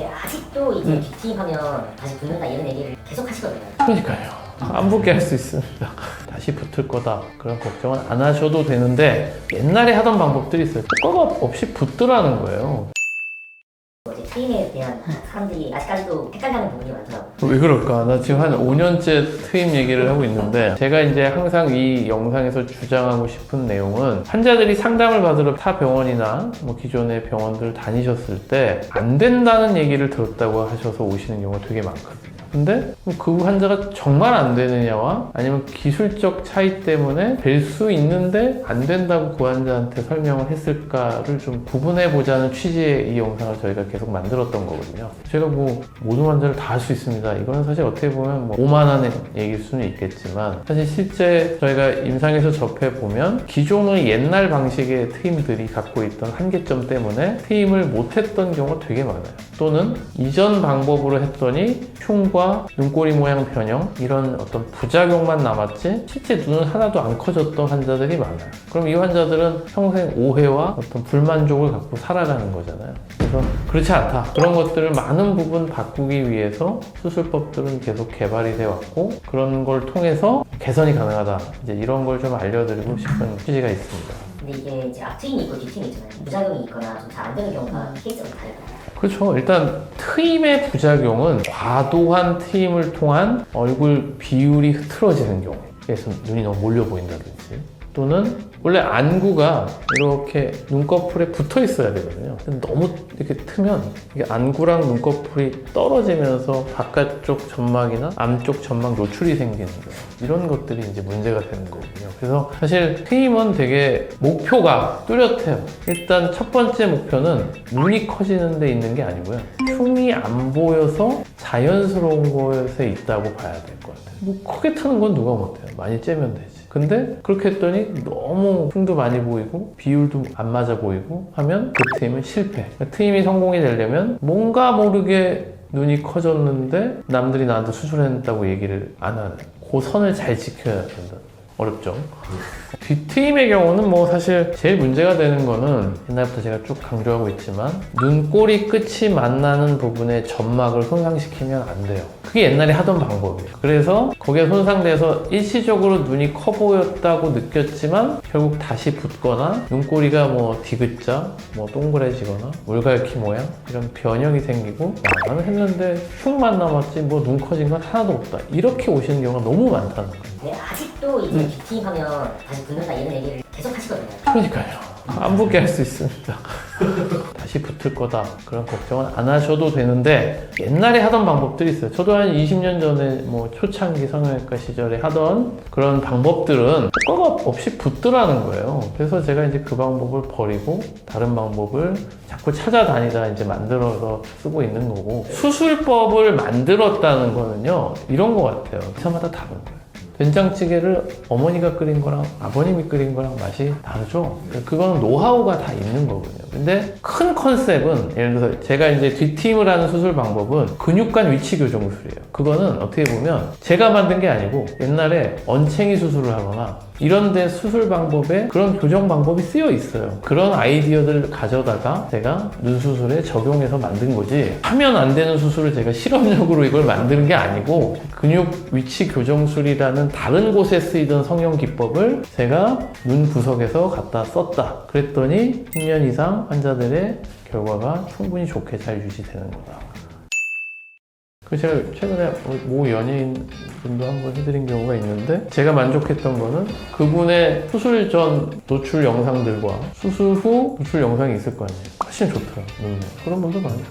근데 아직도 이제 음. 뒷팀하면 다시 붙는다 이런 얘기를 계속 하시거든요. 그러니까요. 안 붙게 할 수 있습니다. 다시 붙을 거다. 그런 걱정은 안 하셔도 되는데 옛날에 하던 방법들이 있어요. 효과가 없이 붙더라는 거예요. 뭐 이제 대한 사람들이 아직까지도 헷갈려하는 부분이 많더라고요. 왜 그럴까? 나 지금 한 5년째 트임 얘기를 하고 있는데 제가 이제 항상 이 영상에서 주장하고 싶은 내용은 환자들이 상담을 받으러 타 병원이나 뭐 기존의 병원들 다니셨을 때 안 된다는 얘기를 들었다고 하셔서 오시는 경우가 되게 많거든요. 근데 그 환자가 정말 안 되느냐와 아니면 기술적 차이 때문에 될 수 있는데 안 된다고 그 환자한테 설명을 했을까를 좀 구분해 보자는 취지의 이 영상을 저희가 계속 만들었던 거거든요. 제가 뭐 모든 환자를 다 할 수 있습니다. 이거는 사실 어떻게 보면 뭐 오만한 얘기일 수는 있겠지만 사실 실제 저희가 임상에서 접해 보면 기존의 옛날 방식의 트임들이 갖고 있던 한계점 때문에 트임을 못했던 경우가 되게 많아요. 또는 이전 방법으로 했더니 흉과 눈꼬리 모양 변형 이런 어떤 부작용만 남았지 실제 눈은 하나도 안 커졌던 환자들이 많아요. 그럼 이 환자들은 평생 오해와 어떤 불만족을 갖고 살아가는 거잖아요. 그래서 그렇지 않다. 그런 것들을 많은 부분 바꾸기 위해서 수술법들은 계속 개발이 돼 왔고 그런 걸 통해서 개선이 가능하다. 이제 이런 걸 좀 알려드리고 싶은 취지가 있습니다. 근데 이게 이제 앞트임이 있고 뒷팀이 있잖아요. 부작용이 있거나 좀 잘 안 되는 경우가 케이스가 다르다. 그렇죠. 일단 트임의 부작용은 과도한 트임을 통한 얼굴 비율이 흐트러지는 경우. 그래서 눈이 너무 몰려 보인다든지. 또는 원래 안구가 이렇게 눈꺼풀에 붙어 있어야 되거든요. 근데 너무 이렇게 트면 이게 안구랑 눈꺼풀이 떨어지면서 바깥쪽 점막이나 암쪽 점막 노출이 생기는 거예요. 이런 것들이 이제 문제가 되는 거거든요. 그래서 사실 트임은 되게 목표가 뚜렷해요. 일단 첫 번째 목표는 눈이 커지는 데 있는 게 아니고요. 흉이 안 보여서 자연스러운 것에 있다고 봐야 될 것 같아요. 뭐 크게 트는 건 누가 못해요. 많이 째면 되지. 근데 그렇게 했더니 너무 흉도 많이 보이고 비율도 안 맞아 보이고 하면 그 트임은 실패. 그러니까 트임이 성공이 되려면 뭔가 모르게 눈이 커졌는데 남들이 나한테 수술했다고 얘기를 안 하는 그 선을 잘 지켜야 된다. 어렵죠. 뒷트임의 경우는 뭐 사실 제일 문제가 되는 거는 옛날부터 제가 쭉 강조하고 있지만 눈꼬리 끝이 만나는 부분의 점막을 손상시키면 안 돼요. 그게 옛날에 하던 방법이에요. 그래서 거기에 손상돼서 일시적으로 눈이 커 보였다고 느꼈지만 결국 다시 붓거나 눈꼬리가 뭐 디귿자, 뭐 동그래지거나 물갈퀴 모양 이런 변형이 생기고 야, 나는 했는데 흉만 남았지 뭐 눈 커진 건 하나도 없다. 이렇게 오시는 경우가 너무 많다는 거예요. 근데 아직도 이제 뒷팀하면 다시 붙는다 이런 얘기를 계속 하시거든요. 그러니까요. 안 붙게 할 수 있습니다. 다시 붙을 거다. 그런 걱정은 안 하셔도 되는데 옛날에 하던 방법들이 있어요. 저도 한 20년 전에 뭐 초창기 성형외과 시절에 하던 그런 방법들은 효과가 없이 붙더라는 거예요. 그래서 제가 이제 그 방법을 버리고 다른 방법을 자꾸 찾아다니다 이제 만들어서 쓰고 있는 거고 수술법을 만들었다는 거는요 이런 거 같아요. 회사마다 다른 거예요. 된장찌개를 어머니가 끓인 거랑 아버님이 끓인 거랑 맛이 다르죠. 그거는 노하우가 다 있는 거거든요. 근데 큰 컨셉은 예를 들어서 제가 이제 뒷팀을 하는 수술 방법은 근육간 위치 교정 수술이에요. 그거는 어떻게 보면 제가 만든 게 아니고 옛날에 언챙이 수술을 하거나 이런 데 수술 방법에 그런 교정 방법이 쓰여 있어요. 그런 아이디어들을 가져다가 제가 눈 수술에 적용해서 만든 거지. 하면 안 되는 수술을 제가 실험적으로 이걸 만드는 게 아니고 근육 위치 교정술이라는 다른 곳에 쓰이던 성형 기법을 제가 눈 구석에서 갖다 썼다. 그랬더니 10년 이상 환자들의 결과가 충분히 좋게 잘 유지되는 거다. 그 제가 최근에 모 연예인 분도 한번 해드린 경우가 있는데 제가 만족했던 거는 그분의 수술 전 노출 영상들과 수술 후 노출 영상이 있을 거 아니에요. 훨씬 좋더라고요. 음. 그런 분도 많이 있죠.